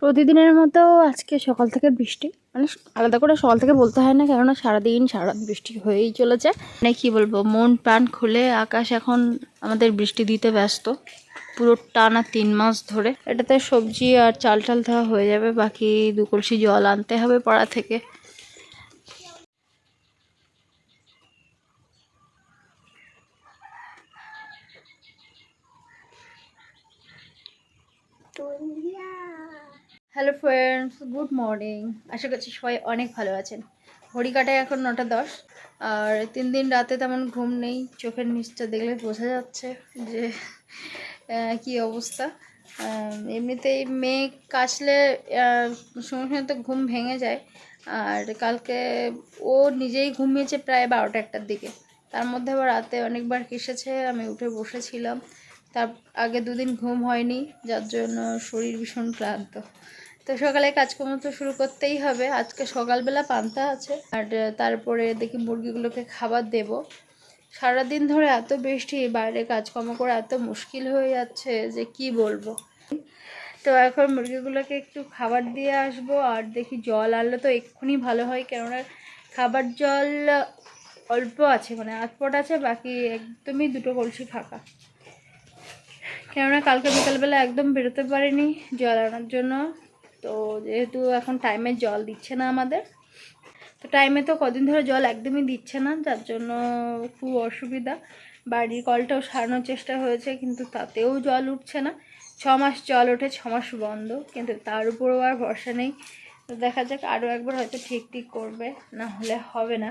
প্রতিদিনের মতো আজকে সকাল থেকে বৃষ্টি। মানে আলাদা করে সকাল থেকে বলতে হয় না, কেননা সারাদিন সারা বৃষ্টি হয়েই চলেছে। মানে কি বলব, মন প্রাণ খুলে আকাশ এখন আমাদের বৃষ্টি দিতে ব্যস্ত। পুরো টানা তিন মাস ধরে। এটাতে সবজি আর চাল টাল হয়ে যাবে, বাকি দু কলসি জল আনতে হবে পাড়া থেকে। হ্যালো ফ্রেন্ডস গুড মর্নিং আশা করছি সবাই অনেক ভালো আছেন। ঘড়ি কাটায় এখন নটা দশ। আর তিন দিন রাতে তেমন ঘুম নেই। চোখের নিচটা দেখলে বোঝা যাচ্ছে যে কি অবস্থা। এমনিতেই মেঘ কাশলে সঙ্গে সঙ্গে তো ঘুম ভেঙে যায়। আর কালকে ও নিজেই ঘুমিয়েছে প্রায় বারোটা একটার দিকে। তার মধ্যে আবার রাতে অনেকবার কেসেছে। আমি উঠে বসেছিলাম। তার আগে দুদিন ঘুম হয়নি। যার জন্য শরীর ভীষণ ক্লান্ত। তো সকালে কাজকর্ম তো শুরু করতেই হবে। আজকে সকালবেলা পান্তা আছে। আর তারপরে দেখি মুরগিগুলোকে খাবার দেব। সারাদিন ধরে এত বৃষ্টি, বাইরে কাজকর্ম করা এত মুশকিল হয়ে যাচ্ছে যে কি বলব। তো এখন মুরগিগুলোকে একটু খাবার দিয়ে আসব আর দেখি জল আনলে তো এক্ষুনি ভালো হয়, কেননা খাবার জল অল্প আছে মানে আধ পট আছে, বাকি একদমই দুটো কলসি ফাঁকা। কেননা কালকে বিকালবেলা একদম বেরোতে পারিনি জল আনার জন্য। তো যেহেতু এখন টাইমে জল দিচ্ছে না আমাদের, তো টাইমে তো কদিন ধরে জল একদমই দিচ্ছে না, যার জন্য খুব অসুবিধা। বাড়ির কলটাও সারানোর চেষ্টা হয়েছে, কিন্তু তাতেও জল উঠছে না। ছ মাস জল ওঠে, ছ মাস বন্ধ, কিন্তু তার উপরও আর ভরসা নেই। তো দেখা যাক, আরও একবার হয়তো ঠিক ঠিক করবে, না হলে হবে না।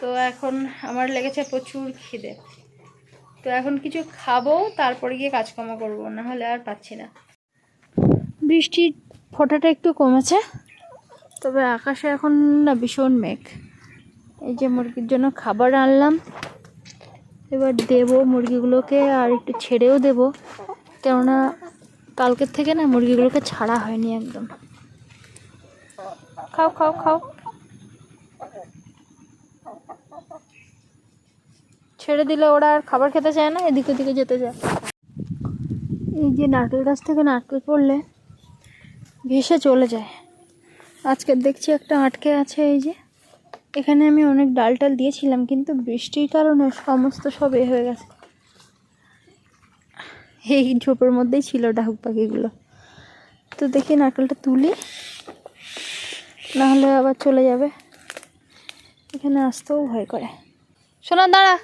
তো এখন আমার লেগেছে প্রচুর খিদে। তো এখন কিছু খাব, তারপরে গিয়ে কাজকর্ম করব, না হলে আর পাচ্ছি না। বৃষ্টির ফোঁটাটা একটু কমেছে। তবে আকাশে এখন না ভীষণ মেঘ। এই যে মুরগির জন্য খাবার আনলাম। এবার দেব মুরগিগুলোকে আর একটু ছেড়েও দেব। কেননা কালকের থেকে না মুরগিগুলোকে ছাড়া হয়নি একদম। খাও খাও খাও। ছেড়ে দিলে ওরা আর খাবার খেতে চায় না, এদিক ওদিকে যেতে চায়। এই যে নারকেল গাছ থেকে নারকেল পড়লে ভেসে চলে যায়। আজকে দেখছি একটা আটকে আছে এই যে। এখানে আমি অনেক ডাল টাল দিয়েছিলাম, কিন্তু বৃষ্টির কারণে সমস্ত সব এ হয়ে গেছে। এই ঝোপের মধ্যেই ছিল ডাহুক পাখিগুলো। তো দেখি নারকেলটা তুলি না হলে আবার চলে যাবে। এখানে আসতেও ভয় করে। শোনা, দাঁড়া।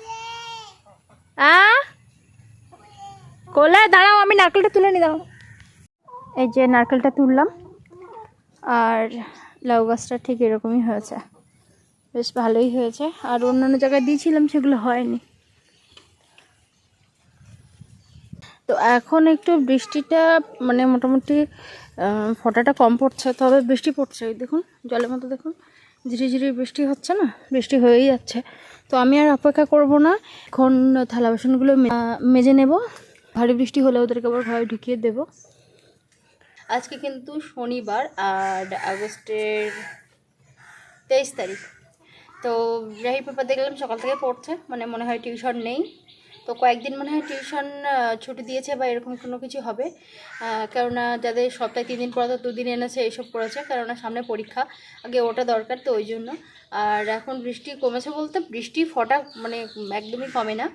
আ? কোলায়? দাঁড়াও, আমি নারকেলটা তুলে নি দাও এই যে নারকেলটা তুললাম, আর লাউ গাছটা ঠিক এরকমই হয়েছে। বেশ ভালোই হয়েছে, আর অন্যান্য জায়গায় দিয়েছিলাম, সেগুলো হয়নি। তো এখন একটু বৃষ্টিটা মানে মোটামুটি ফোঁটাটা কম পড়ছে, তবে বৃষ্টি পড়ছে দেখুন, জলের মতো দেখুন, ঝিরি ঝিরি বৃষ্টি হচ্ছে না, বৃষ্টি হয়েই যাচ্ছে। তো আমি আর অপেক্ষা করব না, এখন থালা বাসনগুলো মেজে নেব, ভারী বৃষ্টি হলে ওদেরকে আবার ঘরে ঢুকিয়ে দেব। আজকে কিন্তু শনিবার আর আগস্টের তেইশ তারিখ। তো রাহি পেপার দেখলাম, সকাল থেকে পড়ছে মানে মনে হয় টিউশন নেই। তো কয়েকদিন মনে হয় টিউশন ছুটি দিয়েছে বা এরকম কোনো কিছু হবে। কেননা যাদের সপ্তাহে তিন দিন পড়াতো, দুদিন এনেছে এইসব করেছে কেননা সামনে পরীক্ষা, আগে ওটা দরকার তো ওই জন্য। আর এখন বৃষ্টি কমেছে বলতে বৃষ্টি ফটা মানে একদমই কমে না,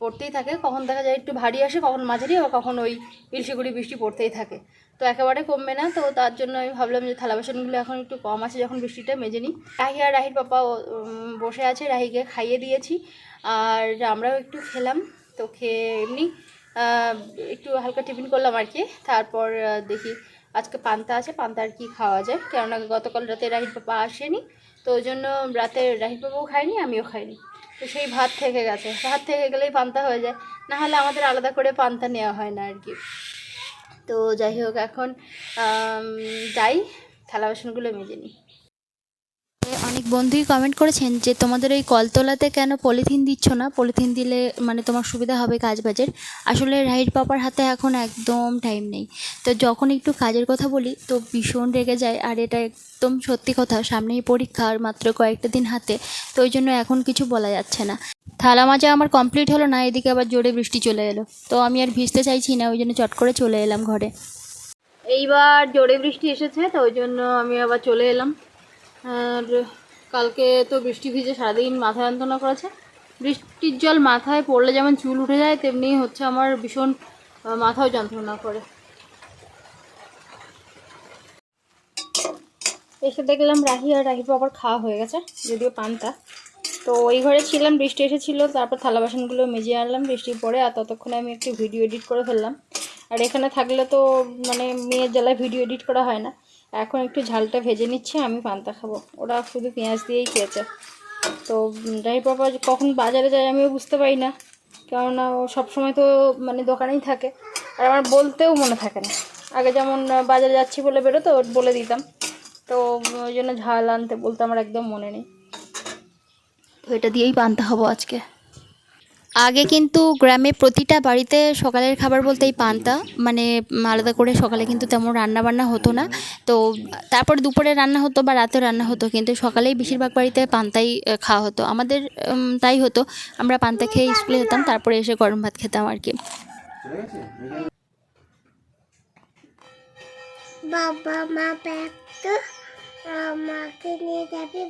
পড়তেই থাকে। কখন দেখা যায় একটু ভারী আসে, কখন মাঝারি আবার কখন ওই পিলসিগুড়ি বৃষ্টি পড়তেই থাকে। তো একেবারে কমবে না, তো তার জন্য আমি ভাবলাম যে থালা বাসনগুলো এখন একটু কম আছে যখন বৃষ্টিটা মেজে নিই। রাহি আর রাহির পাপা বসে আছে, রাহিকে খাইয়ে দিয়েছি। আর আমরাও একটু খেলাম, তো খেয়ে এমনি একটু হালকা টিফিন করলাম আর কি। তারপর দেখি আজকে পান্তা আছে পান্তা আর কি খাওয়া যায়। কেননা গতকাল রাতে রাহির পাপা আসেনি তো ওই জন্য রাতে রাহিবাবুও খায়নি, আমিও খাইনি। তো সেই ভাত থেকে গেছে। ভাত থেকে গেলেই পান্তা হয়ে যায়। না হলে আমাদের আলাদা করে পান্তা নেওয়া হয় না আর কি। তো যাই হোক, এখন যাই, থালা বাসনগুলো মেজে নিই। অনেক বন্ধুই কমেন্ট করেছেন যে, তোমাদের ওই কলতলাতে কেন পলিথিন দিচ্ছ না? পলিথিন দিলে মানে তোমার সুবিধা হবে কাজ বাজের আসলে রাইট পাপার হাতে এখন একদম টাইম নেই। তো যখন একটু কাজের কথা বলি, তো ভীষণ রেগে যায়। আর এটা একদম সত্যি কথা, সামনেই পরীক্ষা আর মাত্র কয়েকটা দিন হাতে। তো ওই জন্য এখন কিছু বলা যাচ্ছে না। থালা মাজা আমার কমপ্লিট হলো না, এদিকে আবার জোরে বৃষ্টি চলে এলো। তো আমি আর ভিজতে চাইছি না, ওই জন্য চট করে চলে এলাম ঘরে। এইবার জোরে বৃষ্টি এসেছে, তো ওই জন্য আমি আবার চলে এলাম। আর কালকে তো বৃষ্টি ভিজে সারাদিন মাথা যন্ত্রণা করেছে। বৃষ্টির জল মাথায় পড়লে যেমন চুল উঠে যায়, তেমনি হচ্ছে আমার ভীষণ মাথাও যন্ত্রণা করে। এসে দেখলাম রাহি আর রাহি বাবার খাওয়া হয়ে গেছে, যদিও পান্তা। তো ওই ঘরে ছিলাম, বৃষ্টি এসেছিল, তারপর থালা বাসনগুলো মেজে আনলাম, বৃষ্টির পরে আর ততক্ষণে আমি একটু ভিডিও এডিট করে ফেললাম। আর এখানে থাকলে তো মানে মেয়ের জ্বালায় ভিডিও এডিট করা হয় না। এখন একটু ঝালটা ভেজে নিচ্ছি, আমি পান্তা খাব। ওরা শুধু পেঁয়াজ দিয়েই খেয়েছে। তো রাহি বাবা কখন বাজারে যায় আমিও বুঝতে পারি না। কেননা ও সবসময় তো মানে দোকানেই থাকে। আর আমার বলতেও মনে থাকে না। আগে যেমন বাজারে যাচ্ছি বলে বেরোতো, বলে দিতাম। তো, ওই জন্য ঝাল আনতে বলতে আমার একদম মনে নেই। তো এটা দিয়েই পান্তা হব আজকে। আগে কিন্তু গ্রামে প্রতিটা বাড়িতে সকালের খাবার বলতে এই পান্তা মানে আলাদা করে সকালে কিন্তু তেমন রান্না বান্না হতো না। তো তারপর দুপুরে রান্না হতো বা রাতে রান্না হতো, কিন্তু সকালেই বেশিরভাগ বাড়িতে পান্তাই খাওয়া হতো। আমাদের তাই হতো। আমরা পান্তা খেয়ে স্কুলে যেতাম, তারপরে এসে গরম ভাত খেতাম আর কি। বাবা মা আমাকে নিয়ে যাবে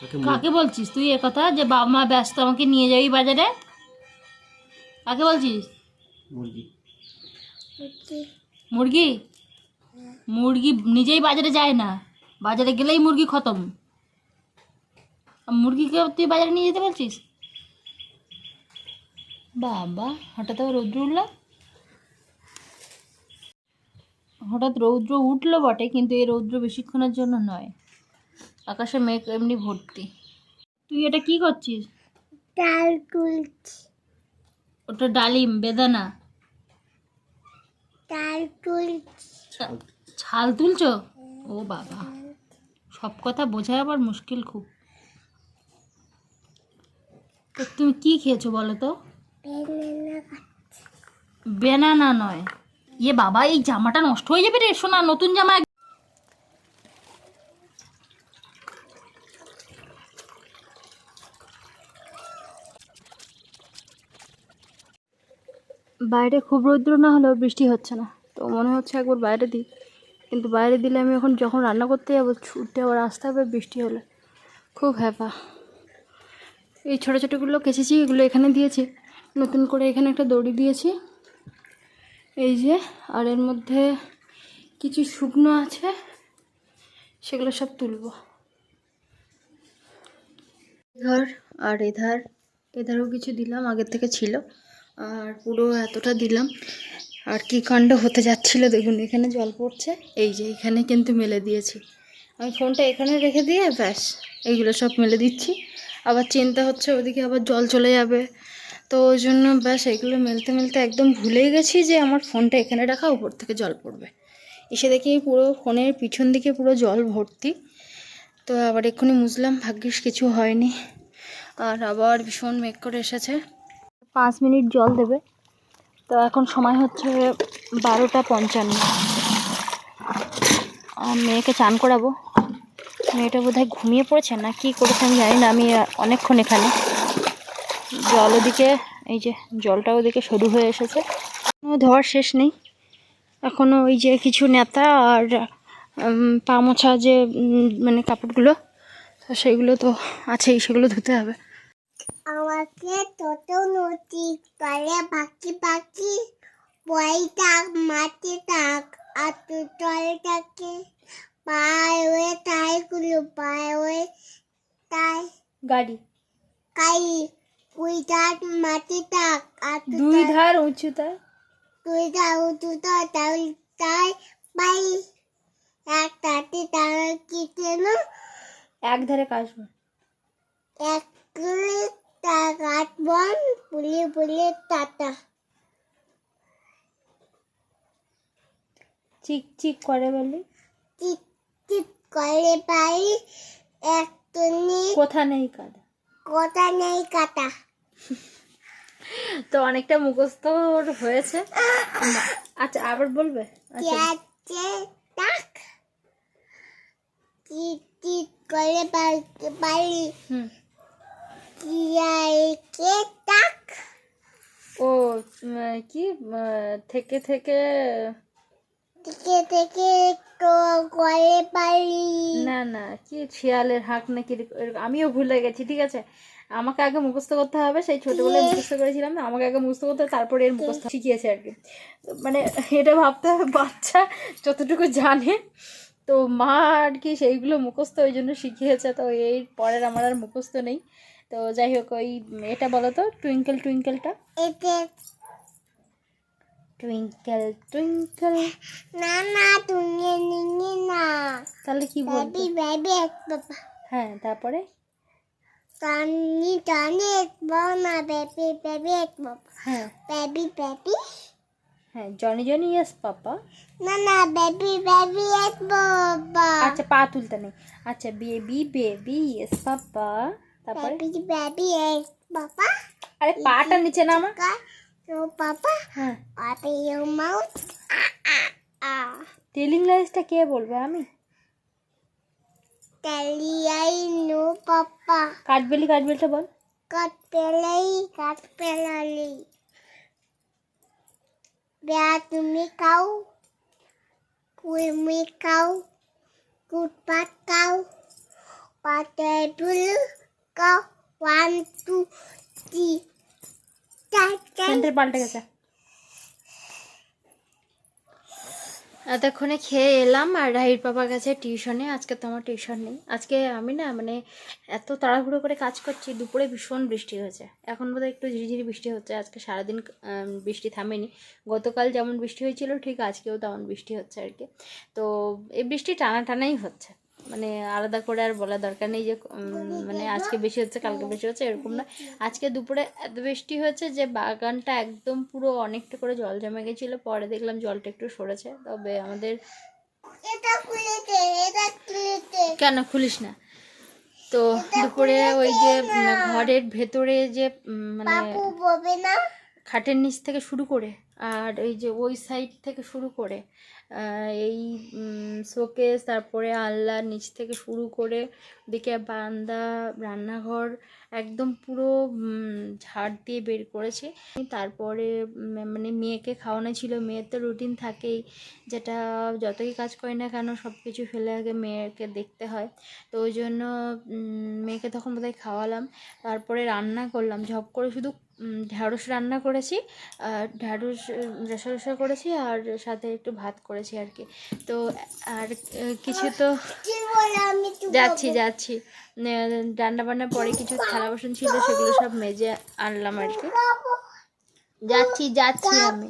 কাকে বলছিস? তুই এ কথা যে বাবা মা ব্যস্ত আমাকে নিয়ে যাবি বাজারে? কাকে বলছিস? মুরগি। মুরগি। নিজেই বাজারে যায় না। বাজারে গেলেই মুরগি খতম। আর মুরগিকে তুই বাজারে নিয়ে যেতে বলছিস? বাবা হঠাৎ আবার রৌদ্র উঠল? হঠাৎ রৌদ্র উঠল বটে কিন্তু এই রৌদ্র বেশিক্ষণের জন্য নয়। আকাশে মেঘ এমনি ভর্তি। তুই এটা কি করছিস? ডাল তুলছি ওটা ডালিম বেদানা। ডাল তুলছি ছাল। তুলছো? ও বাবা। সব কথা বোঝা আবার মুশকিল খুব। তো তুমি কি খেয়েছো বলো তো? বেনানা নয়। ইয়ে বাবা এই জামাটা নষ্ট হয়ে যাবে রে। শোনা নতুন জামা এক- বাইরে খুব রৌদ্র না হলেও বৃষ্টি হচ্ছে না। তো মনে হচ্ছে একবার বাইরে দিই। কিন্তু বাইরে দিলে আমি এখন যখন রান্না করতে যাব, ছুটে আবার আসতে হবে বৃষ্টি হলে। খুব হ্যাপা। এই ছোটো ছোটোগুলো কেচেছি, এগুলো এখানে দিয়েছি। নতুন করে এখানে একটা দড়ি দিয়েছি। এই যে, আর এর মধ্যে কিছু শুকনো আছে, সেগুলো সব তুলবো। এধার আর এধার, এধারও কিছু দিলাম, আগের থেকে ছিল। আর পুরো এতটা দিলাম। আর কি কাণ্ড হতে যাচ্ছিল দেখুন, এখানে জল পড়ছে। এই যে এখানে কিন্তু মেলে দিয়েছি। আমি ফোনটা এখানে রেখে দিয়ে ব্যাস, এইগুলো সব মেলে দিচ্ছি। আবার চিন্তা হচ্ছে ওদিকে আবার জল চলে যাবে। তো ওই জন্য ব্যাস, এগুলো মেলতে মেলতে একদম ভুলেই গেছি যে আমার ফোনটা এখানে রাখা, উপর থেকে জল পড়বে। এসে দেখি পুরো ফোনের পিছন দিকে পুরো জল ভর্তি। তো আবার এক্ষুনি মুছলাম, ভাগ্যিস কিছু হয়নি। আর আবার ভীষণ মেঘ করে এসেছে। পাঁচ মিনিট জল দেবে। তো এখন সময় হচ্ছে বারোটা পঞ্চান্ন। মেয়েকে চান করাবো। মেয়েটা বোধহয় ঘুমিয়ে পড়েছে না কি করেছে আমি জানি না, আমি অনেকক্ষণ এখানে। জল ওদিকে, এই যে জলটা ওদিকে শুরু হয়ে এসেছে। ধোয়ার শেষ নেই। এখনও ওই যে কিছু নেতা আর পা মোছা যে মানে কাপড়গুলো, তো তো আছেই, সেগুলো ধুতে হবে। আমাকে তত নদী তলে পাখি পাখি বই থাক মাটি থাক আর তুই তলে থাকে পায়ে হয়ে তাই গুলো পায়ে হয়ে তাই গাড়ি। কাই তুই থাক মাটি থাক আর দুই ধার উঁচুতা তুই? যাও তুই তো তাই তাই পাই। এক তাতে তারা কি কেন? এক ধারে কাশবো এক পুলে পুলে টাটা। চিক চিক করে বলি টিক টিক করে পাই এক টুনি কোথা নেই কাদা? কথা নেই কাটা তো অনেকটা মুখস্থ হয়েছে। আচ্ছা আবার বলবে? আচ্ছা। করে পাই ও কি থেকে থেকে থেকে থেকে করে পারি না না কি শিয়ালের হাঁক নাকি আমিও ভুলে গেছি ঠিক আছে? আমাকে আগে মুখস্থ করতে হবে সেই ছোটবেলায় মুখস্থ করেছিলাম না? আমাকে আগে মুখস্থ করতে হবে তারপরে এর মুখস্থ শিখিয়েছে আর কি। মানে এটা ভাবতে হবে বাচ্চা যতটুকু জানে তো মা আর কি সেইগুলো মুখস্থ ওই জন্য শিখিয়েছে তো এই পরের আমার আর মুখস্থ নেই। তো যাই হোক ওই এটা বলো তো টুইঙ্কেল টুইঙ্কেলটা টুইঙ্কেল টুইঙ্কেল না না তুমি নিনি না তাহলে কি বলব? বেবি। হ্যাঁ তারপরে? টানি টানি না বেবি। বাবা। হ্যাঁ। বেবি বেবি হ্যাঁ জনি জনি ইয়েস পাপা না না বেবি বেবি এক বাবা। আচ্ছা পা তুলতে নেই। আচ্ছা বেবি বেবি ইয়েস পাপা তারপরে বেবি বেবি এক বাবা আরে পাটা নিচে নামা কা তো বাবা হ্যাঁ Open your mouth. Ah, ah, ah. Telling লাইসটা কে বলবে আমি Tell I no papa. কাঠবেলি কাঠবেলটা বল Cut pelay, cut pelali. Bear to me cow. Pull me cow. Three. Dad, dad. Centre পাল্টে গেছে। এতক্ষণে খেয়ে এলাম আর রাহির বাবার কাছে টিউশনে আজকে তো আমার টিউশন নেই। আজকে আমি না মানে এত তাড়াহুড়ো করে কাজ করছি দুপুরে ভীষণ বৃষ্টি হয়েছে। এখন বোধহয় একটু ঝিরিঝিরি বৃষ্টি হচ্ছে আজকে সারাদিন বৃষ্টি থামেনি। গতকাল যেমন বৃষ্টি হয়েছিল ঠিক আজকেও তেমন বৃষ্টি হচ্ছে আর কি। তো এই বৃষ্টি টানা টানাই হচ্ছে। মানে আলাদা করে আর বলার দরকার নেই যে মানে আজকে বেশি হচ্ছে কালকে বেশি হচ্ছে এরকম না। আজকে দুপুরে এত বৃষ্টি হয়েছে যে বাগানটা একদম পুরো অনেকটা করে জল জমে গেছিল। পরে দেখলাম জলটা একটু সরেছে। তবে আমাদের কেন খুলিস না? তো দুপুরে ওই যে ঘরের ভেতরে যে মানে খাটের নিচ থেকে শুরু করে আর এই যে ওই সাইড থেকে শুরু করে এই শোকেস, তারপরে আল্লাহর নিচ থেকে শুরু করে দিকে বারান্দা রান্নাঘর একদম পুরো ঝাড় দিয়ে বের করেছে। তারপরে মানে মেয়েকে খাওয়ানো ছিল। মেয়ের তো রুটিন থাকেই। যেটা যতই কাজ করি না কেন সব কিছু ফেলে আগে মেয়েকে দেখতে হয়। তো ওই জন্য মেয়েকে তখন বোধহয় খাওয়ালাম। তারপরে রান্না করলাম। ঝপ করে শুধু ঢ্যাঁড়স রান্না করেছি, আর ঢ্যাঁড়স রসা রসা করেছি, আর সাথে একটু ভাত করেছি আর কি। তো, আর কিছু তো যাচ্ছি যাচ্ছি। রান্না বান্নার পরে কিছু থালা বাসন ছিল, সেগুলো সব মেজে আনলাম আর কি। যাচ্ছি যাচ্ছি আমি।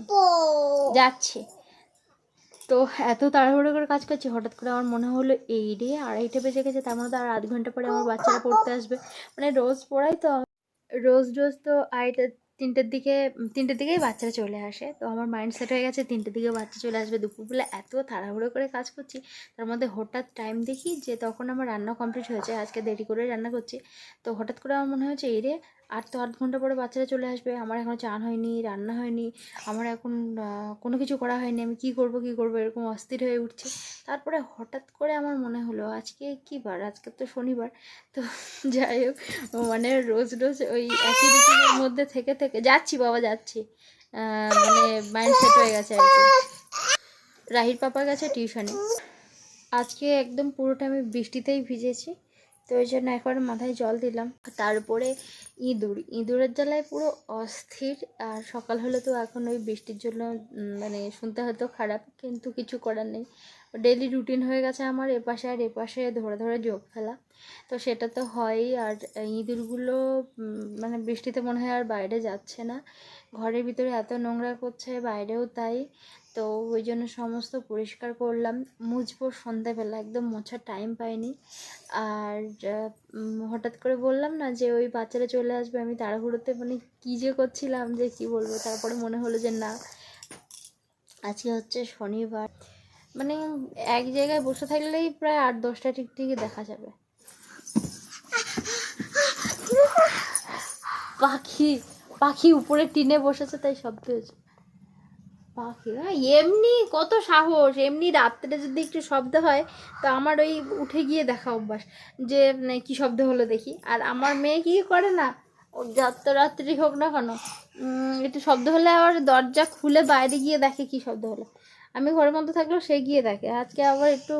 যাচ্ছি। তো, এত তাড়াহুড়ো করে কাজ করছি, হঠাৎ করে আমার মনে হলো, এই রে, আড়াইটে বেজে গেছে, তার মধ্যে আর আধ ঘণ্টা পরে আমার বাচ্চারা পড়তে আসবে। মানে রোজ পড়াই তো রোজ রোজ তো আড়াইটা, তিনটের দিকে, তিনটের দিকেই বাচ্চারা চলে আসে। তো আমার মাইন্ড সেট হয়ে গেছে, তিনটের দিকে বাচ্চা চলে আসবে। দুপুরবেলা এত তাড়াহুড়ো করে কাজ করছি, তার মধ্যে হঠাৎ টাইম দেখি যে তখন আমার রান্না কমপ্লিট হয়েছে। আজকে দেরি করে রান্না করছি। তো হঠাৎ করে আমার মনে হয়েছে এই রে আর তো আধ ঘণ্টা পরে বাচ্চারা চলে আসবে। আমার এখনও চান হয়নি, রান্না হয়নি, আমার এখন কোনো কিছু করা হয়নি, আমি কি করব কি করব, এরকম অস্থির হয়ে উঠছে। তারপরে হঠাৎ করে আমার মনে হলো, আজকে কি বার? আজকে তো শনিবার। তো যাই হোক মানে রোজ রোজ ওই একই রুটিনের মধ্যে থেকে থেকে, যাচ্ছি বাবা, যাচ্ছি। মানে মাইন্ড সেট হয়ে গেছে আর কি। রাহির পাপা গেছে টিউশনে। আজকে একদম পুরোটা আমি বৃষ্টিতেই ভিজেছি। তো ওই জন্য একবার মাথায় জল দিলাম। তারপরে ইঁদুর, ইঁদুরের জ্বালায় পুরো অস্থির। আর সকাল হলে তো এখন ওই বৃষ্টির জন্য মানে শুনতে হয়তো খারাপ, কিন্তু কিছু করার নেই। ডেলি রুটিন হয়ে গেছে আমার, এপাশে আর এপাশে ধরে ধরে যোগ ফেলা তো সেটা তো হয়ই। আর ইঁদুরগুলো মানে বৃষ্টিতে মনে হয় আর বাইরে যাচ্ছে না। ঘরের ভিতরে এত নোংরা করছে, বাইরেও তাই। তো ওই জন্য সমস্ত পরিষ্কার করলাম। মুছবো সন্ধ্যাবেলা, একদম মোছার টাইম পাইনি। আর হঠাৎ করে বললাম না যে ওই বাচ্চারা চলে আসবে, আমি তাড়াহুড়োতে মানে কী যে করছিলাম, যে কি বলব? তারপরে মনে হলো যে না, আজকে হচ্ছে শনিবার। মানে এক জায়গায় বসে থাকলেই প্রায় আট দশটা টিকটিকি দেখা যাবে। পাখি পাখি উপরে টিনে বসেছে, তাই শব্দ হয়েছে। পাখি হ্যাঁ এমনি কত সাহস এমনি রাত্রে যদি একটু শব্দ হয় তো আমার ওই উঠে গিয়ে দেখা অভ্যাস যে মানে, কি শব্দ হলো দেখি। আর আমার মেয়ে কি করে না যত রাত্রি হোক না কেন একটু শব্দ হলে আবার দরজা খুলে বাইরে গিয়ে দেখে কি শব্দ হলো। আমি ঘরের মধ্যে থাকলেও সে গিয়ে দেখে। আজকে আবার একটু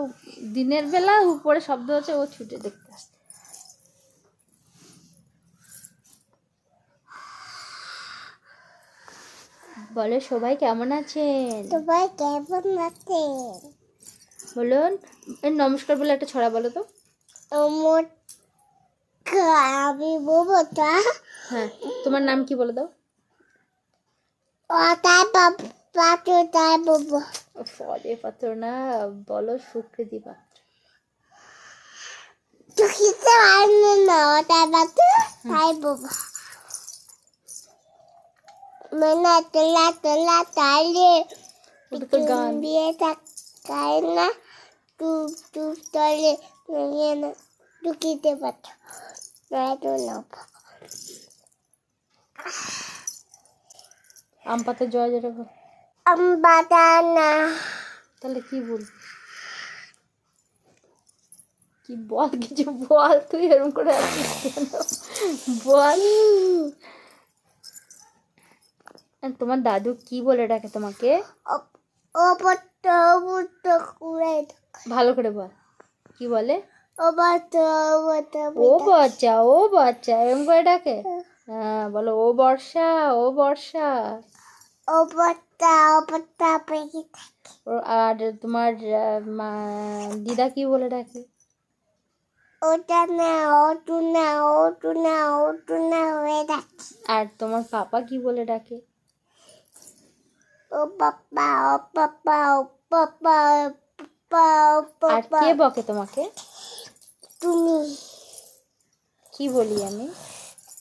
দিনের বেলা উপরে শব্দ হচ্ছে ও ছুটে দেখতে আসছে। বলো সবাই কেমন আছেন? সবাই কেমন আছে বলুন নমস্কার বলে একটা ছড়া বলো তো। আমি বলব তা হ্যাঁ তোমার নাম কি বলে দাও? ও তাই পাত্র তাই বলব ফলে পাত্র না বলো সুকৃতি পাত্র। তুই খেতে পারবি না ও তাই পাত্র তাই বলব না না ঢুকিতে পারতো তাই তো না আম পাতা জয় যেটা বল। বাদানা তাহলে কি বলবি কি বল কিছু বল তুই এরকম করে আছিস কেন বল তোমার দাদু কি বলে ডাকে তোমাকে? ভালো করে বল। কি বলে? ও পত্র ও ও বাচ্চা ও বাচ্চা এরকম করে ডাকে? হ্যাঁ। বলো ও বর্ষা ও বর্ষা। ও পত্র ও ও- আর তোমার মা- দিদা কি বলে ডাকে? ওটা না ও টু না ও টু না ও টু না হয়ে থাকি। আর তোমার পাপা কি বলে ডাকে ও পাপা ও পাপা ও পাপা ও পাপা ও আর কে বকে তোমাকে? তুমি। কি বলি আমি?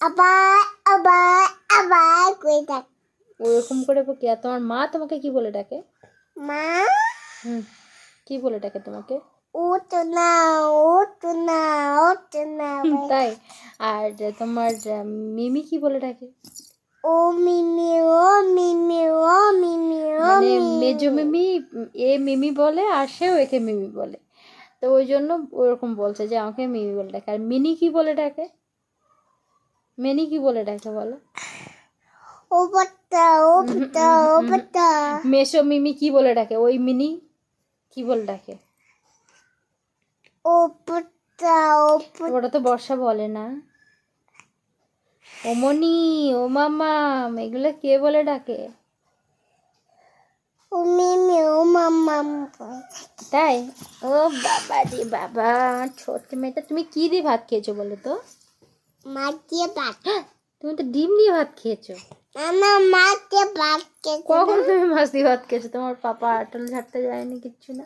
আবার আবার আবার কই থাক ওরকম করে বকি। আর তোমার মা তোমাকে কি বলে ডাকে? মা? হুম কি বলে ডাকে তোমাকে? ও তো না ও তো না ও না তাই। আর তোমার মিমি কি বলে ডাকে? ও মিমি ও মিমি ও মিমি। মানে মেজো মিমি এ মিমি বলে আর সেও একে মিমি বলে। তো ওই জন্য ওরকম বলছে যে আমাকে মিমি বলে ডাকে। আর মিনি কি বলে ডাকে? মিনি কি বলে ডাকে বলো? ও ও ও মেসো মিমি কি বলে ডাকে? ওই মিনি কি বলে ডাকে? ও ওটা তো বর্ষা বলে না। ওমনি ও মামা এগুলো কে বলে ডাকে? ও ও তাই? ও বাবা রে বাবা ছোট্ট মেয়েটা তুমি কি দিয়ে ভাত খেয়েছো বলো তো? মা দিয়ে ভাত। তুমি তো ডিম দিয়ে ভাত খেয়েছো। আমার মা দিয়ে ভাত খেতে কখন তুমি মাছ দিয়ে ভাত খেয়েছো? তোমার পাপা আটল ঝাড়তে যায়নি কিচ্ছু না?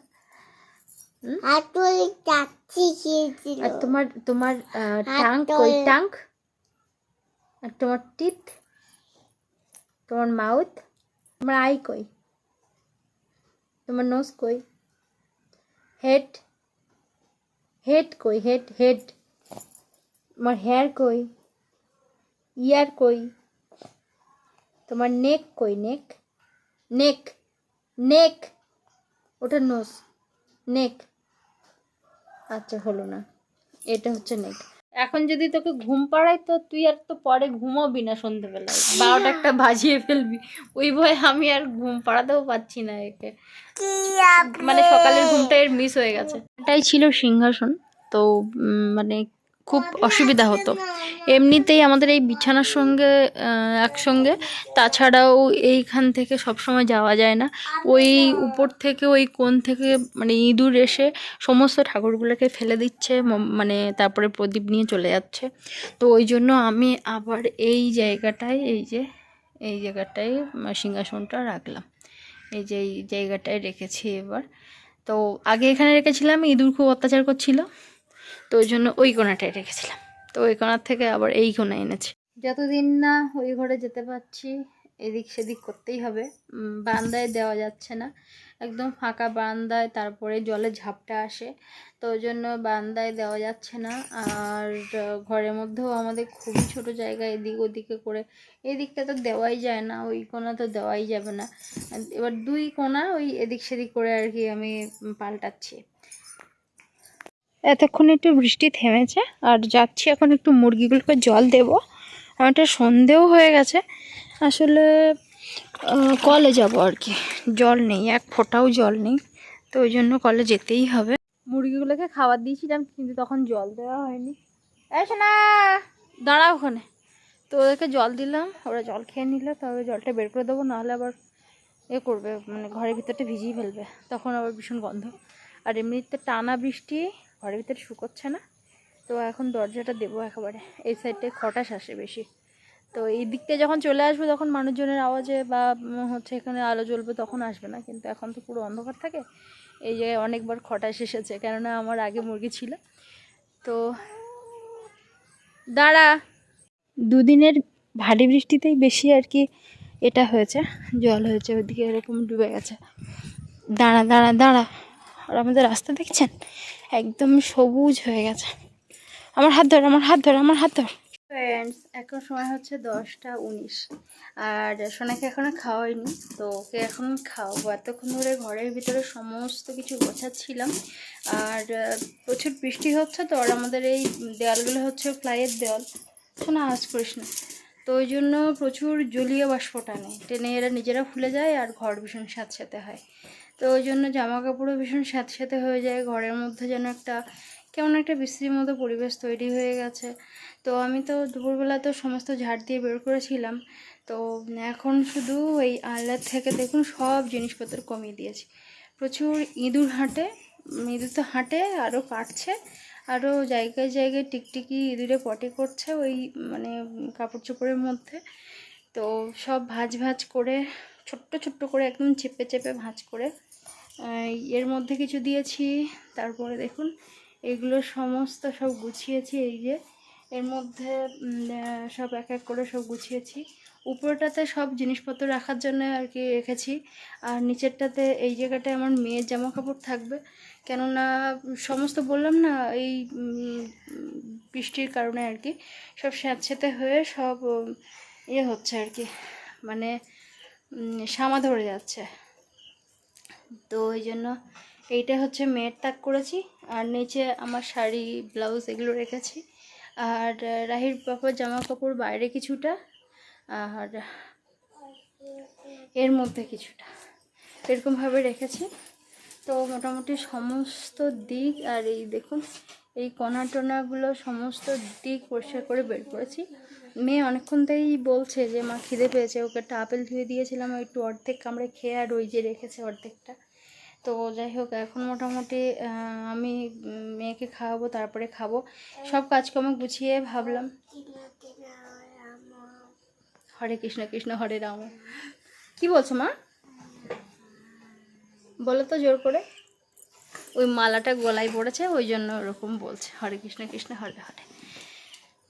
হাতুড়ি চাচ্ছি খেয়েছিল আর তোমার তোমার টাঙ্ক। কই টাঙ্ক আর তোমার টিথ? তোমার মাউথ? তোমার আই কই? তোমার নোজ কই? হেড হেড কই? হেড হেড তোমার হেয়ার কই? ইয়ার কই? তোমার নেক কই? নেক নেক নেক ওটা নোজ নেক আচ্ছা হলো না। এটা হচ্ছে নেক এখন যদি তোকে ঘুম পাড়াই তো তুই আর তো পরে ঘুমাবি না সন্ধ্যেবেলায় বারোটা একটা বাজিয়ে ফেলবি। ওই ভয়ে আমি আর ঘুম পাড়াতেও পাচ্ছি না একে। মানে সকালের ঘুমটা এর মিস হয়ে গেছে। এটাই ছিল সিংহাসন। তো মানে খুব অসুবিধা হতো। এমনিতেই আমাদের এই বিছানার সঙ্গে একসঙ্গে, তাছাড়াও এইখান থেকে সবসময় যাওয়া যায় না। ওই উপর থেকে, ওই কোণ থেকে মানে ইঁদুর এসে সমস্ত ঠাকুরগুলোকে ফেলে দিচ্ছে মানে তারপরে প্রদীপ নিয়ে চলে যাচ্ছে। তো ওই জন্য আমি আবার এই জায়গাটায়, এই যে, এই জায়গাটায় সিংহাসনটা রাখলাম। এই যে, এই জায়গাটায় রেখেছি এবার। তো আগে এখানে রেখেছিলাম, ইঁদুর খুব অত্যাচার করছিল। তো ওই জন্য ওই কোণাটায় রেখেছিলাম। তো ওই কোণার থেকে আবার এই কোণায় এনেছি। যতদিন না ওই ঘরে যেতে পারছি, এদিক সেদিক করতেই হবে। বারান্দায় দেওয়া যাচ্ছে না। একদম ফাঁকা বারান্দায়, তারপরে জলে ঝাপটা আসে। তো ওই জন্য বারান্দায় দেওয়া যাচ্ছে না। আর, ঘরের মধ্যেও আমাদের খুবই ছোট জায়গা, এদিক ওদিকে করে। এদিকটা তো দেওয়াই যায় না, ওই কোণা তো দেওয়াই যাবে না। এবার দুই কোণা ওই এদিক সেদিক করে আর কি আমি পাল্টাচ্ছি। এতক্ষণ একটু বৃষ্টি থেমেছে, আর যাচ্ছি এখন একটু মুরগিগুলোকে জল দেব। আমারটা সন্ধেও হয়ে গেছে। আসলে কলে যাব আর কি। জল নেই, এক ফোঁটাও জল নেই, তো ওই জন্য কলে যেতেই হবে। মুরগিগুলোকে খাবার দিয়েছিলাম, কিন্তু তখন জল দেওয়া হয়নি। না দাঁড়া ওখানে। তো ওদেরকে জল দিলাম, ওরা জল খেয়ে নিল তবে জলটা বের করে দেবো, নাহলে আবার এ করবে মানে ঘরের ভিতরটা ভিজিয়ে ফেলবে। তখন আবার ভীষণ গন্ধ। আর এমনিতে টানা বৃষ্টি ঘরের ভিতরে শুকোচ্ছে না। তো এখন দরজাটা দেবো একেবারে। এই সাইডটায় খটাস আসে বেশি। তো এই দিকটা যখন চলে আসবে, তখন মানুষজনের আওয়াজে বা হচ্ছে এখানে আলো জ্বলবে তখন আসবে না। কিন্তু এখন তো পুরো অন্ধকার থাকে। এই জায়গায় অনেকবার খটাস এসেছে। কেননা আমার আগে মুরগি ছিল। তো দাঁড়া। দুদিনের ভারী বৃষ্টিতেই বেশি আর কি এটা হয়েছে। জল হয়েছে ওইদিকে এরকম ডুবে গেছে। দাঁড়া দাঁড়া দাঁড়া। আর আমাদের রাস্তা দেখছেন? একদম সবুজ হয়ে গেছে। আমার হাত ধর, আমার হাত ধর, আমার হাত ধর। ফ্রেন্ডস এখন সময় হচ্ছে দশটা উনিশ। আর সোনাকে এখনও খাওয়াইনি, তো ওকে এখন খাওয়াবো। এতক্ষণ ধরে ঘরের ভিতরে সমস্ত কিছু গোছাচ্ছিলাম। আর প্রচুর বৃষ্টি হচ্ছে তো, আর আমাদের এই দেওয়ালগুলো হচ্ছে ফ্লাইয়ের দেওয়াল শোনা আওয়াজ করিস না। তো ওই জন্য প্রচুর জলীয় বাষ্প টানে টেনে এরা নিজেরা ফুলে যায় আর ঘর ভীষণ স্যাঁতস্যাঁতে হয়। তো ওই জন্য জামা কাপড়ও ভীষণ স্যাঁতস্যাঁতে হয়ে যায়। ঘরের মধ্যে যেন একটা কেমন একটা বিশ্রীর মতো পরিবেশ তৈরি হয়ে গেছে। তো আমি তো দুপুরবেলা তো সমস্ত ঝাড় দিয়ে বের করেছিলাম। তো এখন শুধু ওই আলনার থেকে দেখুন সব জিনিসপত্র কমিয়ে দিয়েছি। প্রচুর ইঁদুর হাঁটে, ইঁদুর তো হাঁটে, আরও কাটছে, আরও জায়গায় জায়গায় টিকটিকি ইঁদুরে পটি করছে ওই মানে কাপড় চোপড়ের মধ্যে। তো সব ভাজ ভাজ করে, ছোট্ট ছোট্ট করে একদম চেপে চেপে ভাজ করে এর মধ্যে কিছু দিয়েছি। তারপরে দেখুন, এগুলো সমস্ত সব গুছিয়েছি, এই যে। এর মধ্যে সব এক এক করে সব গুছিয়েছি। উপরটাতে সব জিনিসপত্র রাখার জন্য আর কি রেখেছি। আর নিচেরটাতে এই জায়গাটায় আমার মেয়ের জামা কাপড় থাকবে। কেননা, সমস্ত বললাম না, এই বৃষ্টির কারণে আর কি সব স্যাঁতস্যাঁতে হয়ে সব ইয়ে হচ্ছে আর কি। মানে সামা ধরে যাচ্ছে। তো ওই জন্য এইটা হচ্ছে মেয়ের তাক করেছি, আর নিচে আমার শাড়ি, ব্লাউজ এগুলো রেখেছি। আর রাহির বাবার জামা কাপড় বাইরে কিছুটা, আর এর মধ্যে কিছুটা। এরকমভাবে রেখেছি। তো মোটামুটি সমস্ত দিক আর এই দেখুন, এই কণা টনাগুলো সমস্ত দিক পরিষ্কার করে বের করেছি। মেয়ে অনেকক্ষণ থেকেই বলছে যে, মা খিদে পেয়েছে, ওকে একটা আপেল ধুয়ে দিয়েছিলাম একটু অর্ধেক কামড়ে খেয়ে আর ওই যে রেখেছে অর্ধেকটা। তো যাই হোক, এখন মোটামুটি আমি মেয়েকে খাওয়াবো, তারপরে খাব। সব কাজকর্ম গুছিয়ে ভাবলাম। হরে কৃষ্ণ কৃষ্ণ হরে রাম। কি বলছো মা? বলো তো জোর করে। ওই মালাটা গলায় পড়েছে, ওই জন্য ওরকম বলছে। হরে কৃষ্ণ কৃষ্ণ হরে হরে।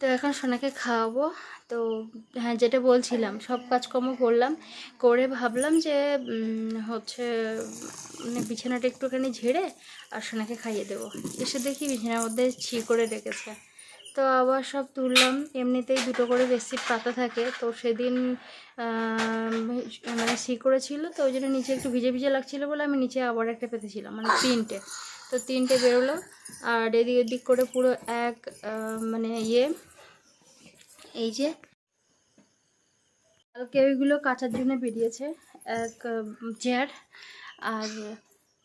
তো এখন সোনাকে খাওয়াবো। তো হ্যাঁ যেটা বলছিলাম, সব কাজকর্ম করলাম। করে ভাবলাম যে হচ্ছে মানে বিছানাটা একটুখানি ঝেড়ে আর সোনাকে খাইয়ে দেবো। এসে দেখি বিছানার মধ্যে ছি করে রেখেছে। তো আবার সব তুললাম। এমনিতেই দুটো করে বেডশিট পাতা থাকে। তো সেদিন মানে সি করেছিল। তো ওই জন্য নিচে একটু ভিজে ভিজে লাগছিল বলে আমি নিচে আবার একটা পেতেছিলাম মানে তিনটে তো তিনটে বেরোলো। আর এদিক ওদিক করে পুরো এক মানে ইয়ে এই যে কালকে ওইগুলো কাচার জন্য বেরিয়েছে এক চেয়ার আর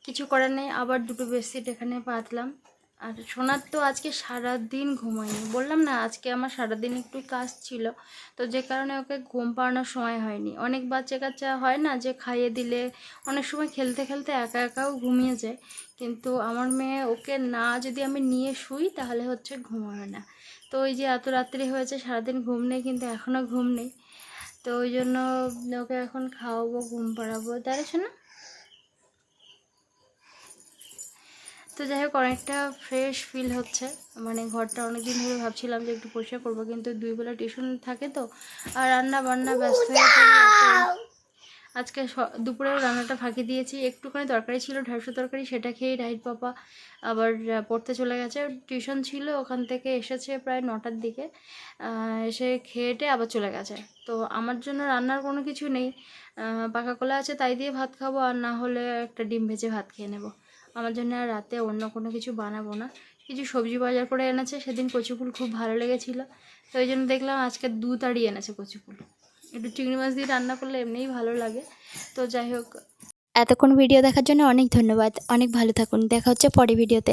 কিছু করার নেই, আবার দুটো বেডশিট এখানে পাতলাম। আর সোনার তো আজকে সারা দিন ঘুমায়নি। বললাম না, আজকে আমার সারাদিন একটু কাজ ছিল। তো যে কারণে ওকে ঘুম পাড়ানোর সময় হয়নি। অনেক বাচ্চা কাচ্চা হয় না যে খাইয়ে দিলে, অনেক সময় খেলতে খেলতে একা একাও ঘুমিয়ে যায়। কিন্তু আমার মেয়ে ওকে না যদি আমি নিয়ে শুই, তাহলে হচ্ছে ঘুমাবে না। তো ওই যে এত রাত্রি হয়েছে, সারাদিন ঘুম নেই, কিন্তু এখনও ঘুম নেই। তো ওই জন্য ওকে এখন খাওয়াবো, ঘুম পাড়াবো। দাঁড়াচ্ছ না তো যাই হোক, অনেকটা ফ্রেশ ফিল হচ্ছে। মানে ঘরটা অনেকদিন ধরে ভাবছিলাম যে একটু পরিষ্কার করব, কিন্তু দুই বেলা টিউশন থাকে তো, আর রান্না বান্না ব্যস্ত হয়ে। আজকে দুপুরেও রান্নাটা ফাঁকি দিয়েছি। একটুখানি তরকারি ছিল ঢ্যাঁড়সো তরকারি, সেটা খেয়েই রাহিত পাপা আবার পড়তে চলে গেছে। টিউশন ছিল, ওখান থেকে এসেছে প্রায় নটার দিকে। এসে খেয়েটে আবার চলে গেছে। তো আমার জন্য রান্নার কোনো কিছু নেই। পাকা কলা আছে, তাই দিয়ে ভাত খাব, আর না হলে একটা ডিম ভেজে ভাত খেয়ে নেব। আমার জন্য আর রাতে অন্য কোনো কিছু বানাবো না। কিছু সবজি বাজার করে এনেছে, সেদিন কচু ফুল খুব ভালো লেগেছিলো। তো ওই জন্য দেখলাম আজকে দু তাড়ি এনেছে কচু ফুল একটু চিংড়ি মাছ দিয়ে রান্না করলে এমনিই ভালো লাগে। তো যাই হোক। এতক্ষণ ভিডিও দেখার জন্য অনেক ধন্যবাদ। অনেক ভালো থাকুন। দেখা হচ্ছে পরে ভিডিওতে।